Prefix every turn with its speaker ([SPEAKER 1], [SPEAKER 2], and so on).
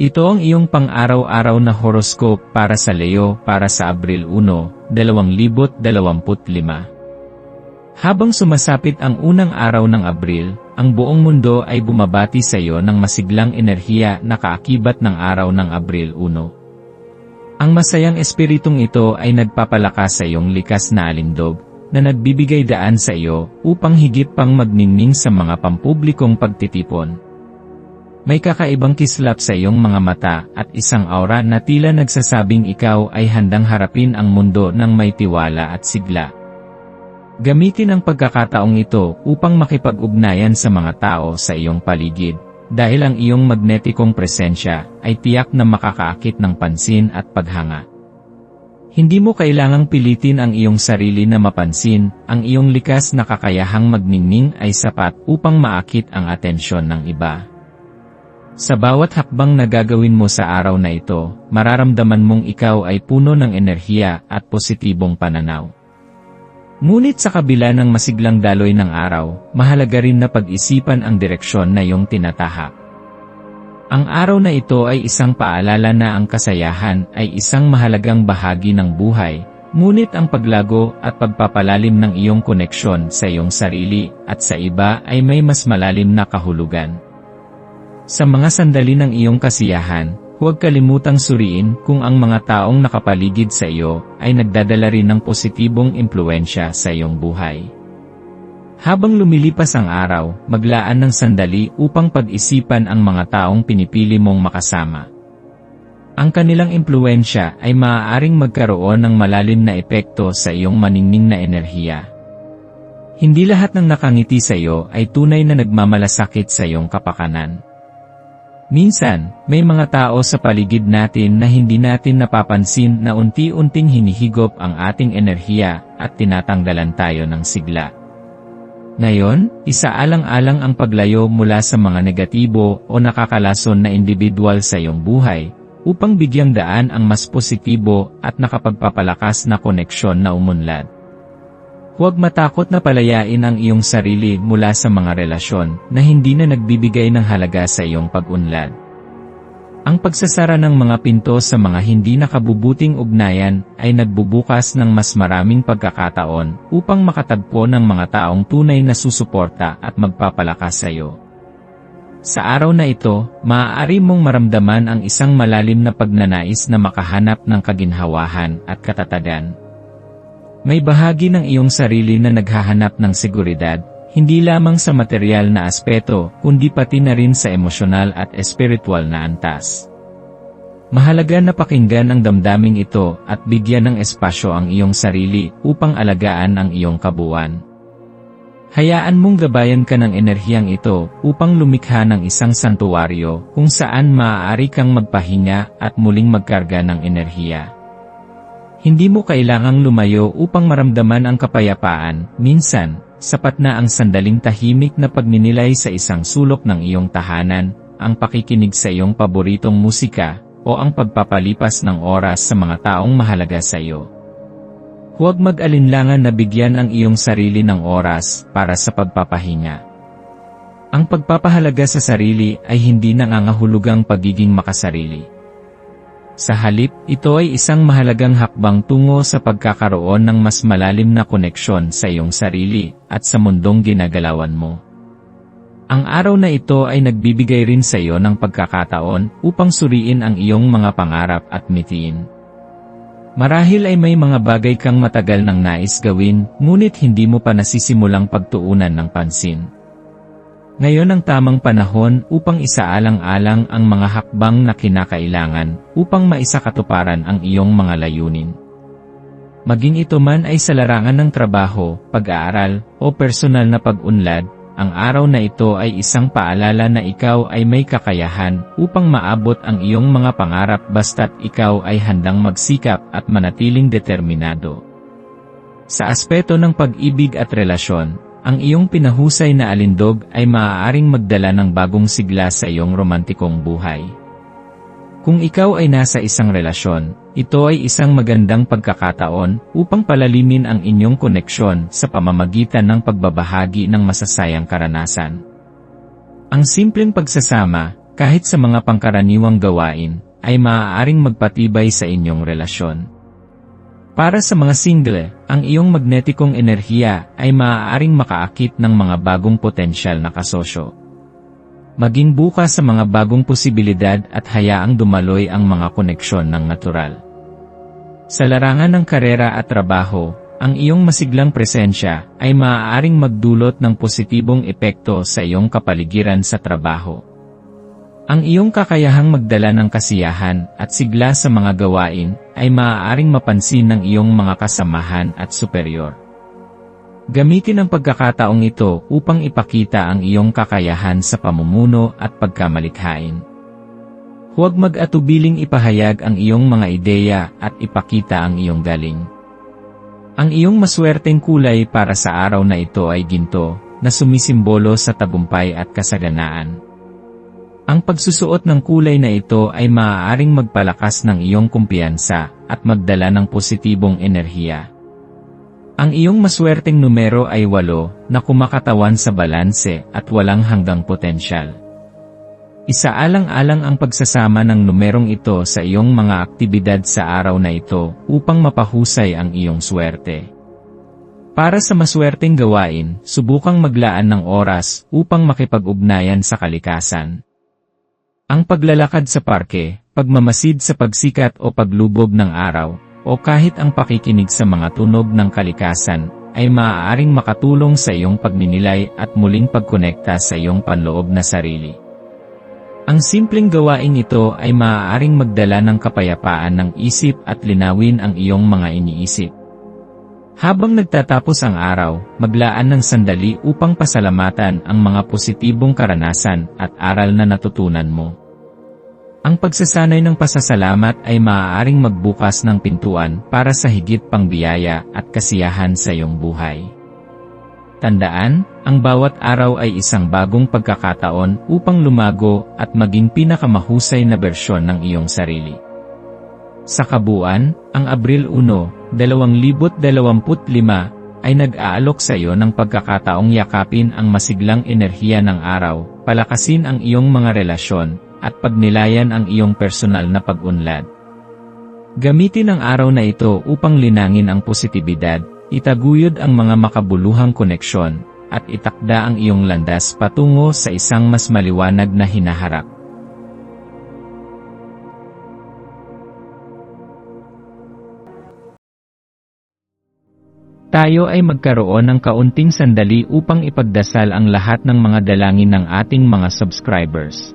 [SPEAKER 1] Ito ang iyong pang-araw-araw na horoscope para sa Leo para sa Abril 1, 2025. Habang sumasapit ang unang araw ng Abril, ang buong mundo ay bumabati sa iyo ng masiglang enerhiya na kaakibat ng araw ng Abril 1. Ang masayang espiritong ito ay nagpapalakas sa iyong likas na alindog, na nagbibigay daan sa iyo upang higit pang magningning sa mga pampublikong pagtitipon. May kakaibang kislap sa iyong mga mata at isang aura na tila nagsasabing ikaw ay handang harapin ang mundo ng may tiwala at sigla. Gamitin ang pagkakataong ito upang makipag-ugnayan sa mga tao sa iyong paligid, dahil ang iyong magnetikong presensya ay tiyak na makakaakit ng pansin at paghanga. Hindi mo kailangang pilitin ang iyong sarili na mapansin, ang iyong likas na kakayahang magningning ay sapat upang maakit ang atensyon ng iba. Sa bawat hakbang na gagawin mo sa araw na ito, mararamdaman mong ikaw ay puno ng enerhiya at positibong pananaw. Ngunit sa kabila ng masiglang daloy ng araw, mahalaga rin na pag-isipan ang direksyon na iyong tinatahak. Ang araw na ito ay isang paalala na ang kasayahan ay isang mahalagang bahagi ng buhay, ngunit ang paglago at pagpapalalim ng iyong koneksyon sa iyong sarili at sa iba ay may mas malalim na kahulugan. Sa mga sandali ng iyong kasiyahan, huwag kalimutang suriin kung ang mga taong nakapaligid sa iyo ay nagdadala rin ng positibong impluensya sa iyong buhay. Habang lumilipas ang araw, maglaan ng sandali upang pag-isipan ang mga taong pinipili mong makasama. Ang kanilang impluensya ay maaaring magkaroon ng malalim na epekto sa iyong maningning na enerhiya. Hindi lahat ng nakangiti sa iyo ay tunay na nagmamalasakit sa iyong kapakanan. Minsan, may mga tao sa paligid natin na hindi natin napapansin na unti-unting hinihigop ang ating enerhiya at tinatanggalan tayo ng sigla. Ngayon, isaalang-alang ang paglayo mula sa mga negatibo o nakakalason na individual sa iyong buhay, upang bigyang daan ang mas positibo at nakapagpapalakas na koneksyon na umunlad. Huwag matakot na palayain ang iyong sarili mula sa mga relasyon na hindi na nagbibigay ng halaga sa iyong pag-unlad. Ang pagsasara ng mga pinto sa mga hindi nakabubuting ugnayan ay nagbubukas ng mas maraming pagkakataon upang makatagpo ng mga taong tunay na susuporta at magpapalakas sa iyo. Sa araw na ito, maaari mong maramdaman ang isang malalim na pagnanais na makahanap ng kaginhawahan at katatagan may bahagi ng iyong sarili na naghahanap ng seguridad, hindi lamang sa material na aspeto, kundi pati na rin sa emosyonal at espiritual na antas. Mahalaga na pakinggan ang damdaming ito at bigyan ng espasyo ang iyong sarili upang alagaan ang iyong kabuuan. Hayaan mong gabayan ka ng enerhiyang ito upang lumikha ng isang santuwaryo kung saan maaari kang magpahinga at muling magkarga ng enerhiya. Hindi mo kailangang lumayo upang maramdaman ang kapayapaan, minsan, sapat na ang sandaling tahimik na pagninilay sa isang sulok ng iyong tahanan, ang pakikinig sa iyong paboritong musika, o ang pagpapalipas ng oras sa mga taong mahalaga sa iyo. Huwag mag-alinlangan na bigyan ang iyong sarili ng oras para sa pagpapahinga. Ang pagpapahalaga sa sarili ay hindi nangangahulugang pagiging makasarili. Sa halip, ito ay isang mahalagang hakbang tungo sa pagkakaroon ng mas malalim na koneksyon sa iyong sarili at sa mundong ginagalawan mo. Ang araw na ito ay nagbibigay rin sa iyo ng pagkakataon upang suriin ang iyong mga pangarap at mitiin. Marahil ay may mga bagay kang matagal nang nais gawin, ngunit hindi mo pa nasisimulang pagtuunan ng pansin. Ngayon ang tamang panahon upang isaalang-alang ang mga hakbang na kinakailangan upang maisakatuparan ang iyong mga layunin. Maging ito man ay sa larangan ng trabaho, pag-aaral, o personal na pag-unlad, ang araw na ito ay isang paalala na ikaw ay may kakayahan upang maabot ang iyong mga pangarap basta't ikaw ay handang magsikap at manatiling determinado. Sa aspeto ng pag-ibig at relasyon, ang iyong pinahusay na alindog ay maaaring magdala ng bagong sigla sa iyong romantikong buhay. Kung ikaw ay nasa isang relasyon, ito ay isang magandang pagkakataon upang palalimin ang inyong koneksyon sa pamamagitan ng pagbabahagi ng masasayang karanasan. Ang simpleng pagsasama, kahit sa mga pangkaraniwang gawain, ay maaaring magpatibay sa inyong relasyon. Para sa mga single, ang iyong magnetikong enerhiya ay maaaring makaakit ng mga bagong potensyal na kasosyo. Maging bukas sa mga bagong posibilidad at hayaang dumaloy ang mga koneksyon ng natural. Sa larangan ng karera at trabaho, ang iyong masiglang presensya ay maaaring magdulot ng positibong epekto sa iyong kapaligiran sa trabaho. Ang iyong kakayahang magdala ng kasiyahan at sigla sa mga gawain ay maaaring mapansin ng iyong mga kasamahan at superior. Gamitin ang pagkakataong ito upang ipakita ang iyong kakayahan sa pamumuno at pagkamalikhain. Huwag mag-atubiling ipahayag ang iyong mga ideya at ipakita ang iyong galing. Ang iyong maswerteng kulay para sa araw na ito ay ginto, na sumisimbolo sa tagumpay at kasaganaan. Ang pagsusuot ng kulay na ito ay maaaring magpalakas ng iyong kumpiyansa at magdala ng positibong enerhiya. Ang iyong maswerteng numero ay 8 na kumakatawan sa balanse at walang hanggang potensyal. Isaalang-alang ang pagsasama ng numerong ito sa iyong mga aktibidad sa araw na ito upang mapahusay ang iyong swerte. Para sa maswerteng gawain, subukang maglaan ng oras upang makipag-ugnayan sa kalikasan. Paglalakad sa parke, pagmamasid sa pagsikat o paglubog ng araw, o kahit ang pakikinig sa mga tunog ng kalikasan, ay maaaring makatulong sa iyong pagninilay at muling pagkonekta sa iyong panloob na sarili. Ang simpleng gawain ito ay maaaring magdala ng kapayapaan ng isip at linawin ang iyong mga iniisip. Habang nagtatapos ang araw, maglaan ng sandali upang pasalamatan ang mga positibong karanasan at aral na natutunan mo. Ang pagsasanay ng pasasalamat ay maaaring magbukas ng pintuan para sa higit pang biyaya at kasiyahan sa iyong buhay. Tandaan, ang bawat araw ay isang bagong pagkakataon upang lumago at maging pinakamahusay na bersyon ng iyong sarili. Sa kabuuan, ang Abril 1, 2025 ay nag-aalok sa iyo ng pagkakataong yakapin ang masiglang enerhiya ng araw, palakasin ang iyong mga relasyon, at pagnilayan ang iyong personal na pag-unlad. Gamitin ang araw na ito upang linangin ang positibidad, itaguyod ang mga makabuluhang koneksyon, at itakda ang iyong landas patungo sa isang mas maliwanag na hinaharap. Tayo ay magkaroon ng kaunting sandali upang ipagdasal ang lahat ng mga dalangin ng ating mga subscribers